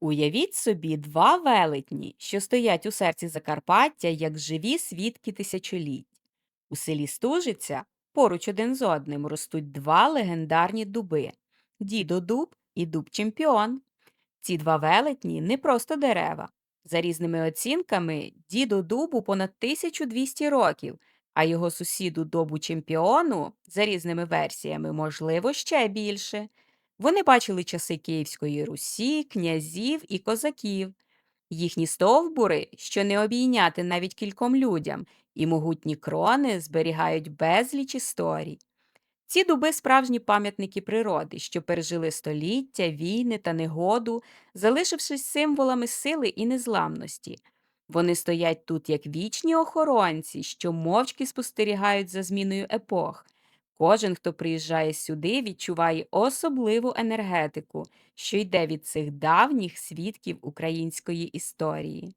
Уявіть собі два велетні, що стоять у серці Закарпаття, як живі свідки тисячоліть. У селі Стужиця поруч один з одним ростуть два легендарні дуби дідо дуб і дуб чемпіон. Ці два велетні не просто дерева. За різними оцінками, діду дубу понад 1200 років, а його сусіду добу чемпіону, за різними версіями, можливо, ще більше. Вони бачили часи Київської Русі, князів і козаків. Їхні стовбури, що не обійняти навіть кільком людям, і могутні крони зберігають безліч історій. Ці дуби справжні пам'ятники природи, що пережили століття, війни та негоду, залишившись символами сили і незламності. Вони стоять тут як вічні охоронці, що мовчки спостерігають за зміною епох. Кожен, хто приїжджає сюди, відчуває особливу енергетику, що йде від цих давніх свідків української історії.